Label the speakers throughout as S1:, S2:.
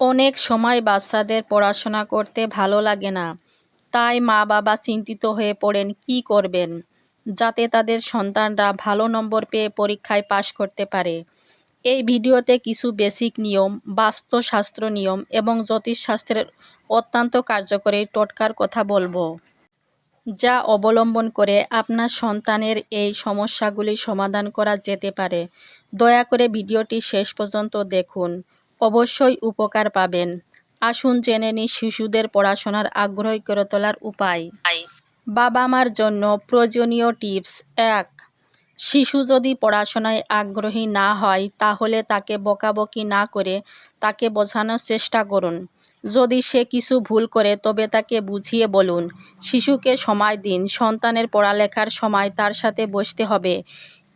S1: অনেক সময় বাচ্চাদের পড়াশোনা করতে ভালো লাগে না। তাই মা বাবা চিন্তিত হয়ে পড়েন, কী করবেন? যাতে তাদের সন্তানরা ভালো নম্বর পেয়ে পরীক্ষায় পাশ করতে পারে। এই ভিডিওতে কিছু বেসিক নিয়ম, বাস্তুশাস্ত্র নিয়ম এবং জ্যোতিষশাস্ত্রের অত্যন্ত কার্যকরী টোটকার কথা বলব, যা অবলম্বন করে আপনার সন্তানের এই সমস্যাগুলি সমাধান করা যেতে পারে। দয়া করে ভিডিওটি শেষ পর্যন্ত দেখুন। অবশ্যই উপকার পাবেন। আসুন জেনে নিই শিশুদের পড়াশোনার আগ্রহী করে তোলার উপায়। বাবা মার জন্য প্রয়োজনীয় টিপস এক, শিশু যদি পড়াশোনায় আগ্রহী না হয় তাহলে তাকে বকাবকি না করে তাকে বোঝানোর চেষ্টা করুন। যদি সে কিছু ভুল করে তবে তাকে বুঝিয়ে বলুন, শিশুকে সময় দিন, সন্তানের পড়ালেখার সময় তার সাথে বসতে হবে।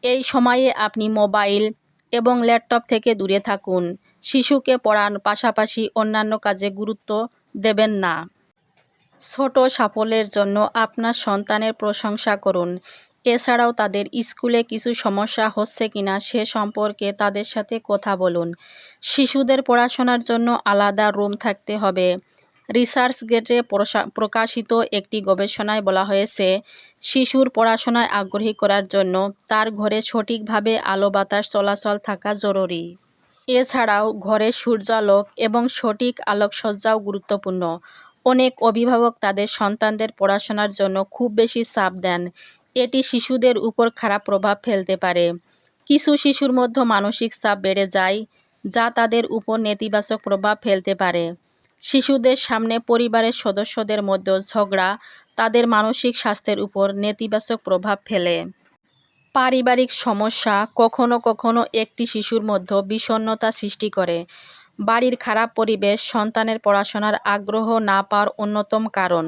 S1: এই সময়ে আপনি মোবাইল এবং ল্যাপটপ থেকে দূরে থাকুন। শিশুকে পড়ান, পাশাপাশি অন্যান্য কাজে গুরুত্ব দেবেন না। ছোট সাফল্যের জন্য আপনার সন্তানের প্রশংসা করুন। এছাড়াও তাদের স্কুলে কিছু সমস্যা হচ্ছে কিনা সে সম্পর্কে তাদের সাথে কথা বলুন। শিশুদের পড়াশোনার জন্য আলাদা রুম থাকতে হবে। রিসার্চ গেটে প্রকাশিত একটি গবেষণায় বলা হয়েছে, শিশুর পড়াশোনায় আগ্রহী করার জন্য তার ঘরে সঠিকভাবে আলো বাতাস চলাচল থাকা জরুরি। এছাড়াও ঘরে সূর্যালোক এবং সঠিক আলোকসজ্জাও গুরুত্বপূর্ণ। অনেক অভিভাবক তাদের সন্তানদের পড়াশোনার জন্য খুব বেশি চাপ দেন। এটি শিশুদের উপর খারাপ প্রভাব ফেলতে পারে। কিছু শিশুর মধ্যে মানসিক চাপ বেড়ে যায়, যা তাদের উপর নেতিবাচক প্রভাব ফেলতে পারে। শিশুদের সামনে পরিবারের সদস্যদের মধ্যে ঝগড়া তাদের মানসিক স্বাস্থ্যের উপর নেতিবাচক প্রভাব ফেলে। পারিবারিক সমস্যা কখনো কখনো একটি শিশুর মধ্যে বিষণ্নতা সৃষ্টি করে। বাড়ির খারাপ পরিবেশ, সন্তানের পড়াশোনার আগ্রহ না পাওয়ার অন্যতম কারণ।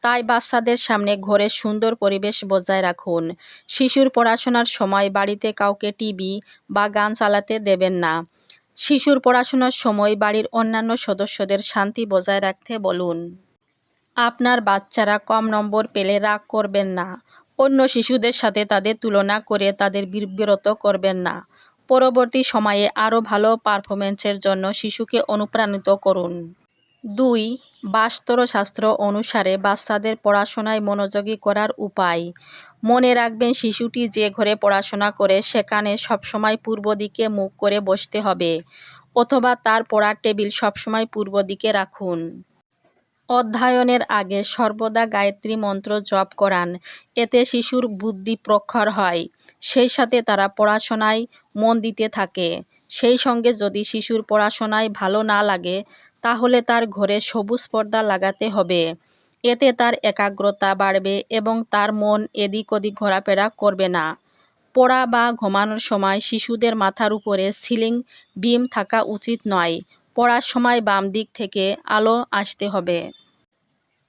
S1: তাই বাচ্চাদের সামনে ঘরে সুন্দর পরিবেশ বজায় রাখুন। শিশুর পড়াশোনার সময় বাড়িতে কাউকে টিভি বা গান চালাতে দেবেন না। শিশুর পড়াশোনার সময় বাড়ির অন্যান্য সদস্যদের শান্তি বজায় রাখতে বলুন। আপনার বাচ্চারা কম নম্বর পেলে রাগ করবেন না। অন্য শিশুদের সাথে তাদের তুলনা করে তাদের বিরত করবেন না। পরবর্তী সময়ে আরও ভালো পারফরমেন্সের জন্য শিশুকে অনুপ্রাণিত করুন। দুই বাস্তরশাস্ত্র অনুসারে বাচ্চাদের পড়াশোনায় মনোযোগী করার উপায়। মনে রাখবেন, শিশুটি যে ঘরে পড়াশোনা করে সেখানে সবসময় পূর্ব দিকে মুখ করে বসতে হবে, অথবা তার পড়ার টেবিল সবসময় পূর্ব দিকে রাখুন। অধ্যয়নের আগে সর্বদা গায়ত্রী মন্ত্র জপ করান। এতে শিশুর বুদ্ধি প্রখর হয়। সেই সাথে তারা পড়াশোনায় মন দিতে থাকে। সেই সঙ্গে যদি শিশুর পড়াশোনায় ভালো না লাগে, তাহলে তার ঘরে সবুজ পর্দা লাগাতে হবে। এতে তার একাগ্রতা বাড়বে এবং তার মন এদিক ওদিক ঘোরাফেরা করবে না। পড়া বা ঘুমানোর সময় শিশুদের মাথার উপরে সিলিং বিম থাকা উচিত নয়। পড়ার সময় বাম দিক থেকে আলো আসতে হবে।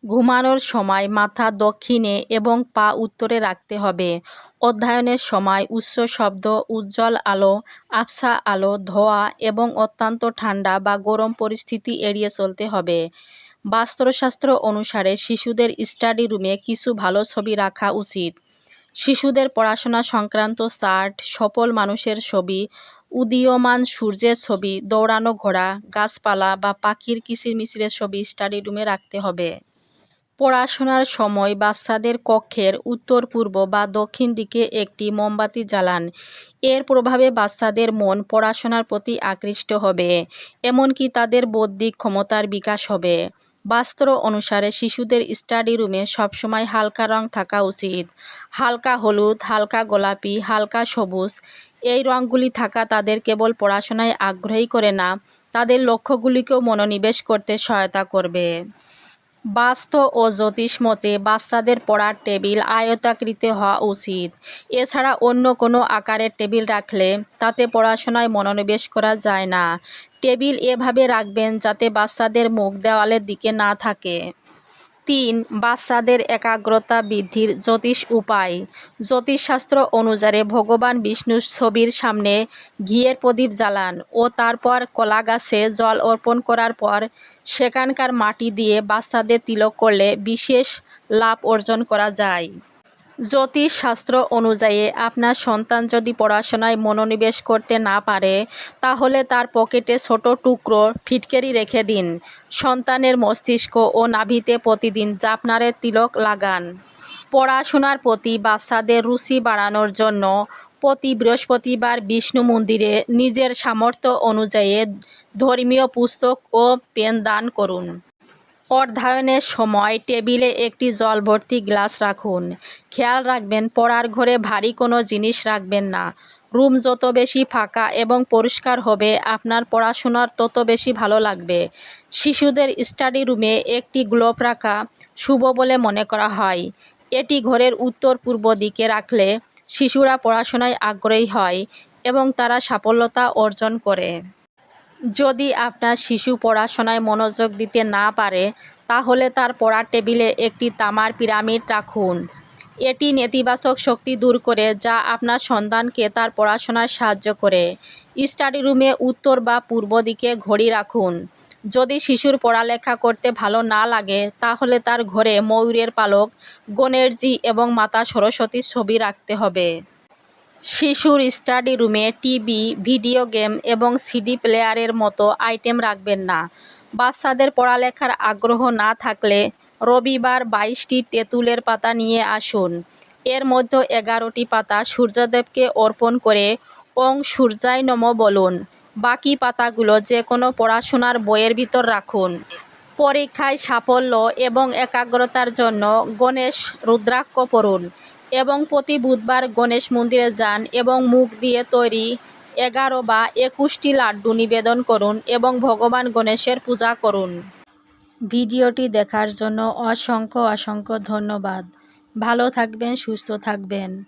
S1: ঘুমানোর সময় মাথা দক্ষিণে এবং পা উত্তরে রাখতে হবে। অধ্যয়নের সময় উচ্চ শব্দ, উজ্জ্বল আলো আফসা আলো, ধোয়া এবং অত্যন্ত ঠান্ডা বা গরম পরিস্থিতি এড়িয়ে চলতে হবে। বাস্ত্রশাস্ত্র অনুসারে শিশুদের স্টাডি রুমে কিছু ভালো ছবি রাখা উচিত। শিশুদের পড়াশোনা সংক্রান্ত চার্ট, সফল মানুষের ছবি, উদীয়মান সূর্যের ছবি, দৌড়ানো ঘোড়া, গাছপালা বা পাখির কিচিরমিচিরের ছবি স্টাডি রুমে রাখতে হবে। পড়াশোনার সময় বাচ্চাদের কক্ষের উত্তর, পূর্ব বা দক্ষিণ দিকে একটি মোমবাতি জ্বালান। এর প্রভাবে বাচ্চাদের মন পড়াশোনার প্রতি আকৃষ্ট হবে, এমনকি তাদের বৌদ্ধিক ক্ষমতার বিকাশ হবে। বাস্তর অনুসারে শিশুদের স্টাডি রুমে সবসময় হালকা রং থাকা উচিত। হালকা হলুদ, হালকা গোলাপি, হালকা সবুজ, এই রঙগুলি থাকা তাদের কেবল পড়াশোনায় আগ্রহী করে না, তাদের লক্ষ্যগুলিকেও মনোনিবেশ করতে সহায়তা করবে। বাস্তু ও জ্যোতিষ মতে বাচ্চাদের পড়ার টেবিল আয়তাকৃত হওয়া উচিত। এছাড়া অন্য কোনো আকারের টেবিল রাখলে তাতে পড়াশোনায় মনোনিবেশ করা যায় না। টেবিল এভাবে রাখবেন যাতে বাচ্চাদের মুখ দেওয়ালের দিকে না থাকে। তিন বাচ্চাদের একাগ্রতা বৃদ্ধির জ্যোতিষ উপায়। জ্যোতিষশাস্ত্র অনুসারে ভগবান বিষ্ণুর ছবির সামনে ঘিয়ের প্রদীপ জ্বালান ও তারপর কলা গাছে জল অর্পণ করার পর সেখানকার মাটি দিয়ে বাচ্চাদের তিলক করলে বিশেষ লাভ অর্জন করা যায়। জ্যোতিষশাস্ত্র অনুযায়ী আপনার সন্তান যদি পড়াশোনায় মনোনিবেশ করতে না পারে, তাহলে তার পকেটে ছোট টুকরো ফিটকেরি রেখে দিন। সন্তানের মস্তিষ্ক ও নাভিতে প্রতিদিন জাপনারের তিলক লাগান। পড়াশোনার প্রতি বাচ্চাদের রুচি বাড়ানোর জন্য প্রতি বৃহস্পতিবার বিষ্ণু মন্দিরে নিজের সামর্থ্য অনুযায়ী ধর্মীয় পুস্তক ও পেন দান করুন। অধ্যয়নের সময় টেবিলে একটি জল ভর্তি গ্লাস রাখুন। খেয়াল রাখবেন, পড়ার ঘরে ভারী কোনো জিনিস রাখবেন না। রুম যত বেশি ফাঁকা এবং পরিষ্কার হবে, আপনার পড়াশোনার তত বেশি ভালো লাগবে। শিশুদের স্টাডি রুমে একটি গ্লোব রাখা শুভ বলে মনে করা হয়। এটি ঘরের উত্তর পূর্ব দিকে রাখলে শিশুরা পড়াশোনায় আগ্রহী হয় এবং তারা সাফল্যতা অর্জন করে। যদি আপনার শিশু পড়াশোনায় মনোযোগ দিতে না পারে, তাহলে তার পড়ার টেবিলে একটি তামার পিরামিড রাখুন। এটি নেতিবাচক শক্তি দূর করে, যা আপনার সন্তানকে তার পড়াশোনায় সাহায্য করে। স্টাডি রুমে উত্তর বা পূর্ব দিকে ঘড়ি রাখুন। যদি শিশুর পড়ালেখা করতে ভালো না লাগে, তাহলে তার ঘরে ময়ূরের পালক, গণেশজি এবং মাতা সরস্বতীর ছবি রাখতে হবে। শিশুর স্টাডি রুমে টিভি, ভিডিও গেম এবং সিডি প্লেয়ারের মতো আইটেম রাখবেন না। বাচ্চাদের পড়ালেখার আগ্রহ না থাকলে রবিবার বাইশটি তেঁতুলের পাতা নিয়ে আসুন। এর মধ্যে এগারোটি পাতা সূর্যদেবকে অর্পণ করে ওং সূর্যায় নম বলুন। বাকি পাতাগুলো যে কোনো পড়াশোনার বইয়ের ভিতর রাখুন। পরীক্ষায় সাফল্য এবং একাগ্রতার জন্য গণেশ রুদ্রাক্ষ পড়ুন। এবং প্রতি বুধবার গণেশ মন্দিরে যান এবং মুখ দিয়ে তৈরি এগারো বা একুশটি লাড্ডু নিবেদন করুন এবং ভগবান গণেশের পূজা করুন। ভিডিওটি দেখার জন্য অসংখ্য অসংখ্য ধন্যবাদ। ভালো থাকবেন, সুস্থ থাকবেন।